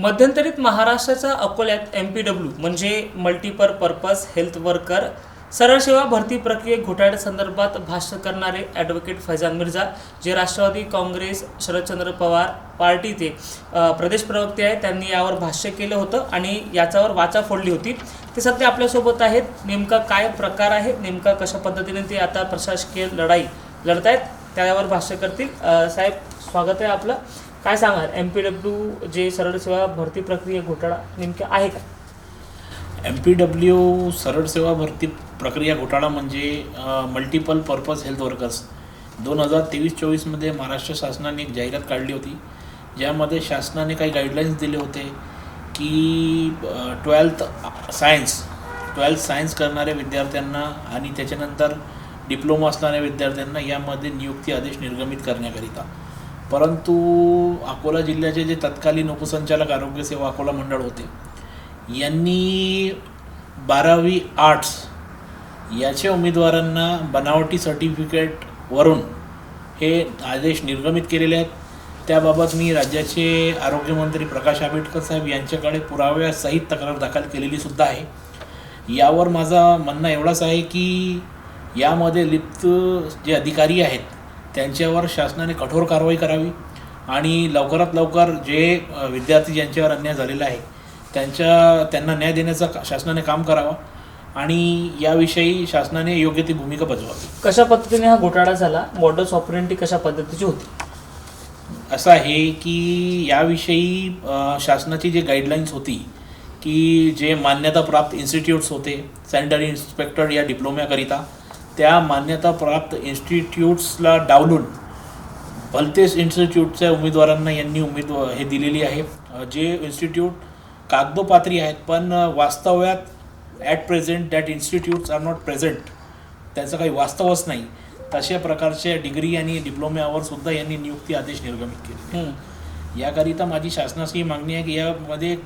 मध्यंतरीत महाराष्ट्राच्या अकोल्यात M P W म्हणजे मल्टीपर पर्पज हेल्थ वर्कर सरळ सेवा भरती प्रक्रिये घोटाळ्यासंदर्भात भाष्य करणारे ॲडव्होकेट फैजान मिर्झा जे राष्ट्रवादी काँग्रेस शरदचंद्र पवार पार्टीचे प्रदेश प्रवक्ते आहेत त्यांनी यावर भाष्य केलं होतं आणि याच्यावर वाचा फोडली होती. ते सध्या आपल्यासोबत आहेत. नेमका काय प्रकार आहे? नेमका कशा पद्धतीने ते आता प्रशासकीय लढाई लढत आहेत त्यावर भाष्य करतील. साहेब स्वागत आहे आपलं. काय सांगाल? एम पी डब्ल्यू जे सरळ सेवा भरती प्रक्रिया घोटाळा नेमक्या आहे का? एम पी डब्ल्यू सरळ सेवा भरती प्रक्रिया घोटाळा म्हणजे मल्टिपल पर्पज हेल्थ वर्कर्स दोन हजार तेवीस चोवीसमध्ये महाराष्ट्र शासनाने एक जाहिरात काढली होती ज्यामध्ये शासनाने काही गाईडलाईन्स दिले होते की ट्वेल्थ सायन्स ट्वेल्थ सायन्स करणाऱ्या विद्यार्थ्यांना आणि त्याच्यानंतर डिप्लोमा असणाऱ्या विद्यार्थ्यांना यामध्ये नियुक्ती आदेश निर्गमित करण्याकरिता. परंतु अकोला जिल्ह्याचे जे तत्कालीन उपसंचालक आरोग्य सेवा अकोला मंडळ होते यांनी बारावी आर्ट्स याच्या उमेदवारांना बनावटी सर्टिफिकेटवरून हे आदेश निर्गमित केलेले आहेत. त्याबाबत मी राज्याचे आरोग्यमंत्री प्रकाश आंबेडकर साहेब यांच्याकडे पुराव्यासहित तक्रार दाखल केलेली सुद्धा आहे. यावर माझा म्हणणं एवढाच आहे की यामध्ये लिप्त जे अधिकारी आहेत त्यांच्यावर शासनाने कठोर कारवाई करावी आणि लवकरात लवकर जे विद्यार्थी ज्यांच्यावर अन्याय झालेला आहे त्यांच्या त्यांना न्याय देण्याचं का- शासनाने काम करावं आणि याविषयी शासनाने योग्य ती भूमिका बजवावी. कशा पद्धतीने हा घोटाळा झाला? मॉडल्स ऑपरेंटी कशा पद्धतीची होती? असं आहे की याविषयी शासनाची जी गाईडलाईन्स होती की जे मान्यताप्राप्त इन्स्टिट्यूट्स होते सॅनिटरी इन्स्पेक्टर या डिप्लोम्याकरिता त्या मान्यताप्राप्त इन्स्टिट्यूट्सला डावलून भलतेच इन्स्टिट्यूटच्या उमेदवारांना यांनी उमेदवार हे दिलेली आहे. जे इन्स्टिट्यूट कागदोपात्री आहेत पण वास्तव्यात at present that institutes are not present त्याचं काही वास्तवच नाही. तशा प्रकारच्या डिग्री आणि डिप्लोम्यावर सुद्धा यांनी नियुक्ती आदेश निर्गमित केले. याकरिता माझी शासनाची ही मागणी आहे की यामध्ये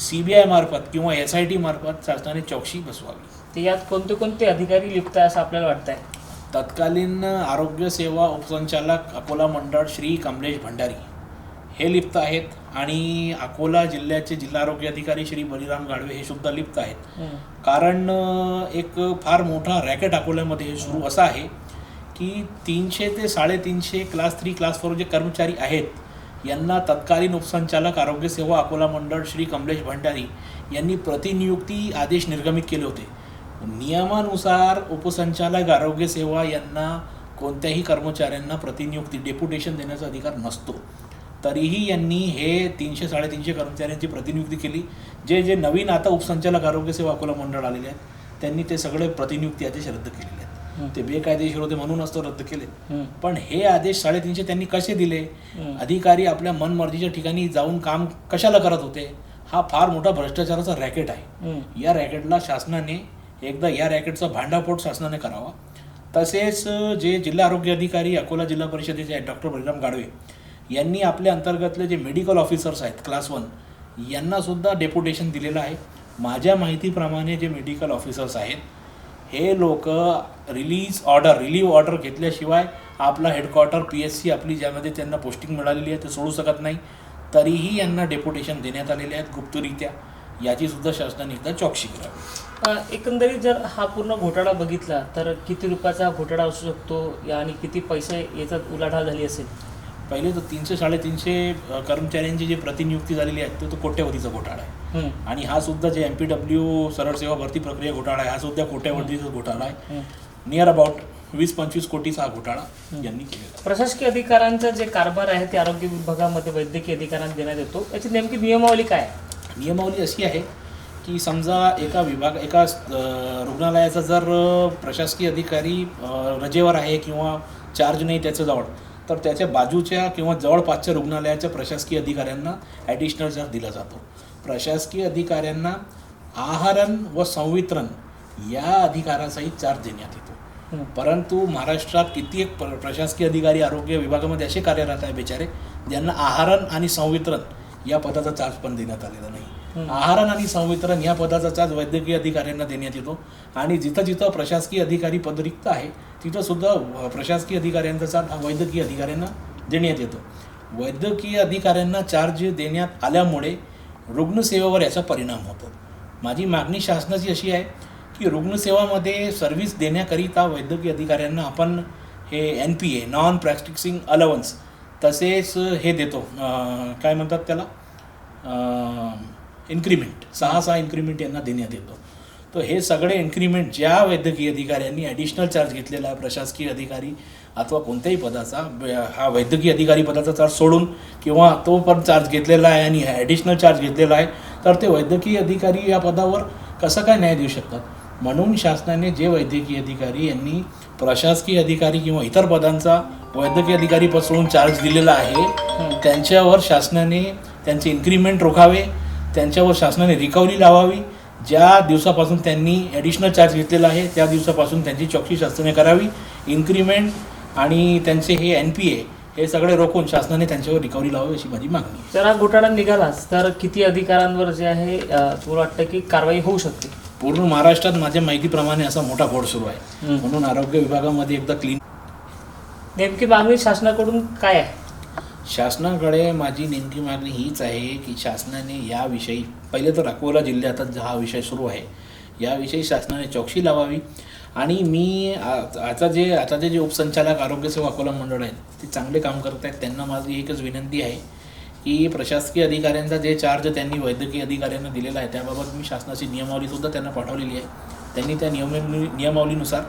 सी बी आय मार्फत किंवा एस आय टी मार्फत शासनाने चौकशी बसवावी. तर यात कोणते कोणते अधिकारी लिप्त आहे असं आपल्याला वाटतंय? तत्कालीन आरोग्य सेवा उपसंचालक अकोला मंडळ श्री कमलेश भंडारी हे लिप्त आहेत आणि अकोला जिल्ह्याचे जिल्हा आरोग्य अधिकारी श्री बलिराम गाडवे हे सुद्धा लिप्त आहेत. कारण एक फार मोठा रॅकेट अकोल्यामध्ये हे सुरू असा आहे की तीनशे ते साडेतीनशे क्लास थ्री क्लास फोर जे कर्मचारी आहेत यांना तत्कालीन उपसंचालक आरोग्य सेवा अकोला मंडळ श्री कमलेश भंडारी यांनी प्रतिनियुक्ती आदेश निर्गमित केले होते. नियमानुसार उपसंचालक आरोग्य सेवा यांना कोणत्याही कर्मचाऱ्यांना प्रतिनियुक्ती डेप्युटेशन देण्याचा अधिकार नसतो तरीही यांनी हे तीनशे साडेतीनशे कर्मचाऱ्यांची प्रतिनियुक्ती केली जे जे नवीन आता उपसंचालक आरोग्य सेवा अकोला मंडळ आलेले आहेत त्यांनी ते सगळे प्रतिनियुक्ती आदेश रद्द केलेले. आहेत ते बेकायदेशीर होते म्हणूनच तो रद्द केले. पण हे आदेश साडेतीनशे त्यांनी कसे दिले. अधिकारी आपल्या मनमर्जीच्या ठिकाणी जाऊन काम कशाला करत होते हा फार मोठा भ्रष्टाचाराचा रॅकेट आहे. या रॅकेटला शासनाने एकदा या रॅकेटचा भांडाफोड शासनाने करावा. तसेच जे जिल्हा आरोग्य अधिकारी अकोला जिल्हा परिषदेचे आहेत डॉक्टर बलिराम गाडवे यांनी आपल्या अंतर्गतले जे मेडिकल ऑफिसर्स आहेत क्लास वन यांनासुद्धा डेप्युटेशन दिलेलं आहे. माझ्या माहितीप्रमाणे जे मेडिकल ऑफिसर्स आहेत हे लोक रिलीज ऑर्डर रिलीव्ह ऑर्डर घेतल्याशिवाय आपला हेडक्वार्टर पी एस सी आपली ज्यामध्ये त्यांना पोस्टिंग मिळालेली आहे ते सोडू शकत नाही. तरीही यांना डेप्युटेशन देण्यात आलेले आहेत गुप्तरित्या. याची सुद्धा शासनाने एकदा चौकशी करावी एकंदरीत जर हा पूर्ण घोटाळा बघितला तर किती रुपयाचा घोटाळा असू शकतो या आणि किती पैसे याच्यात उलाढाल झाली असेल पहिले तर तीनशे साडेतीनशे अ, कर्मचाऱ्यांची जी प्रतिनियुक्ती झालेली आहे तो तो कोट्यवधीचा घोटाळा आहे हम्म. आणि हा सुद्धा जे एम पी डब्ल्यू सरळ सेवा भरती प्रक्रिया घोटाळा आहे हा सुद्धा कोट्यवधीचा घोटाळा आहे हम्म. नियर अबाउट वीस पंचवीस कोटीचा हा घोटाळा यांनी केलेला आहे. प्रशासकीय अधिकाऱ्यांचा जे कारभार आहे ते आरोग्य विभागामध्ये वैद्यकीय अधिकाऱ्यांना देण्यात येतो याची नेमकी नियमावली काय आहे? नियमावली अशी आहे की समजा एका विभाग एका रुग्णालयाचा जर प्रशासकीय अधिकारी रजेवर आहे किंवा चार्ज नाही त्याच्याजवळ तर त्याच्या बाजूच्या किंवा जवळपासच्या रुग्णालयाच्या प्रशासकीय अधिकाऱ्यांना ॲडिशनल चार्ज दिला जातो प्रशासकीय अधिकाऱ्यांना आहारण व संवितरण या अधिकाराचाही चार्ज देण्यात येतो. परंतु महाराष्ट्रात कित्येक प्र- प्रशासकीय अधिकारी आरोग्य विभागामध्ये असे कार्यरत आहे बेचारे ज्यांना आहारण आणि संवितरण या पदाचा चार्ज पण देण्यात आलेला नाही. आहारण आणि संवितरण या पदाचा चार्ज वैद्यकीय अधिकाऱ्यांना देण्यात येतो. आणि जिथं जिथं प्रशासकीय अधिकारी पद रिक्त आहे तिथं सुद्धा प्रशासकीय अधिकाऱ्यांचा चार्ज हा वैद्यकीय अधिकाऱ्यांना देण्यात येतो. वैद्यकीय अधिकाऱ्यांना चार्ज देण्यात आल्यामुळे रुग्णसेवेवर याचा परिणाम होतो. माझी मागणी शासनाची अशी आहे की रुग्णसेवामध्ये सर्व्हिस देण्याकरिता वैद्यकीय अधिकाऱ्यांना आपण हे N P A non practising allowance तसेच हे देतो. काय म्हणतात त्याला? इन्क्रीमेंट सहा सहा इन्क्रीमेंट यांना देण्यात येतो तर हे सगळे इन्क्रीमेंट ज्या वैद्यकीय अधिकाऱ्यांनी ॲडिशनल चार्ज घेतलेला आहे प्रशासकीय अधिकारी अथवा कोणत्याही पदाचा हा वैद्यकीय अधिकारी पदाचा चार्ज सोडून किंवा तो पण चार्ज घेतलेला आहे आणि ॲडिशनल चार्ज घेतलेला आहे तर ते वैद्यकीय अधिकारी या पदावर कसं काय न्याय देऊ शकतात? म्हणून शासनाने जे वैद्यकीय अधिकारी यांनी प्रशासकीय अधिकारी किंवा इतर पदांचा वैद्यकीय अधिकारी पद सोडून चार्ज दिलेला आहे. त्यांच्यावर शासनाने त्यांचे इन्क्रीमेंट रोखावे. त्यांच्यावर शासनाने रिकव्हरी लावावी. ज्या दिवसापासून त्यांनी ॲडिशनल चार्ज घेतलेला आहे त्या दिवसापासून त्यांची चौकशी शासनाने करावी. इन्क्रीमेंट आणि त्यांचे हे एन पी ए हे सगळे रोखून शासनाने त्यांच्यावर रिकव्हरी लावावी अशी माझी मागणी जर हा घोटाळा निघालाच तर किती अधिकाऱ्यांवर जे आहे तुम्हाला वाटतं की कारवाई होऊ शकते? पूर्ण महाराष्ट्रात माझ्या माहितीप्रमाणे असा मोठा घोड सुरू आहे. म्हणून आरोग्य विभागामध्ये एकदा क्लीन नेमकी मागणी शासनाकडून काय आहे? शासनाकडे माझी नेमकी मागणी हीच आहे की शासनाने याविषयी पहिले तर अकोला जिल्ह्यातच हा विषय सुरू आहे. याविषयी शासनाने चौकशी लावावी आणि मी आ- आता जे आता जे जे उपसंचालक आरोग्य सेवा अकोला मंडळ आहेत ते चांगले काम करत आहेत त्यांना माझी एकच विनंती आहे की प्रशासकीय अधिकाऱ्यांचा जे चार्ज त्यांनी वैद्यकीय अधिकाऱ्यांना दिलेला आहे त्याबाबत मी शासनाची नियमावलीसुद्धा त्यांना पाठवलेली आहे. त्यांनी त्या नियम नियमावलीनुसार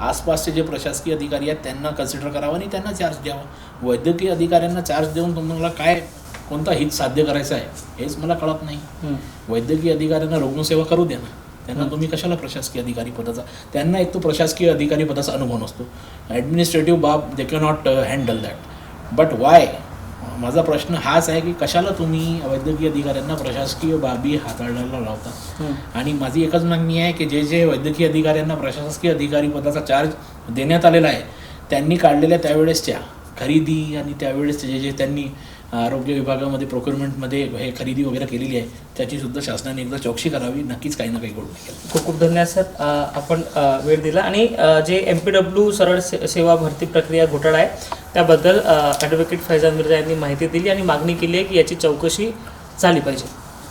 आसपासचे जे प्रशासकीय अधिकारी आहेत त्यांना कन्सिडर करावं आणि त्यांना चार्ज द्यावा. वैद्यकीय अधिकाऱ्यांना चार्ज देऊन तुम्हाला काय कोणता हित साध्य करायचं आहे हेच मला कळत नाही. वैद्यकीय अधिकाऱ्यांना रुग्णसेवा करू द्या ना. त्यांना तुम्ही कशाला प्रशासकीय अधिकारी पदाचा? त्यांना एक तो प्रशासकीय अधिकारी पदाचा अनुभव नसतो. ॲडमिनिस्ट्रेटिव्ह बाब they can not handle that but why माझा प्रश्न हाच आहे की कशाला तुम्ही वैद्यकीय अधिकाऱ्यांना प्रशासकीय बाबी हाताळायला लावता. आणि माझी एकच मागणी आहे की जे जे वैद्यकीय अधिकाऱ्यांना प्रशासकीय अधिकारी पदाचा चार्ज देण्यात आलेला आहे त्यांनी काढलेल्या त्यावेळेसच्या खरेदी आणि त्यावेळेस जे जे त्यांनी आरोग्य विभागामध्ये प्रोक्युरमेंटमध्ये हे खरेदी वगैरे केलेली आहे त्याची सुद्धा शासनाने एकदा चौकशी करावी नक्कीच काही ना काही गोड खूप खूप धन्यवाद सर. आपण वेळ दिला आणि जे एम पी डब्ल्यू सरळ से सेवा भरती प्रक्रिया घोटाळा आहे त्याबद्दल ॲडव्होकेट फैजान मिर्झा यांनी माहिती दिली आणि मागणी केली आहे की याची चौकशी झाली पाहिजे.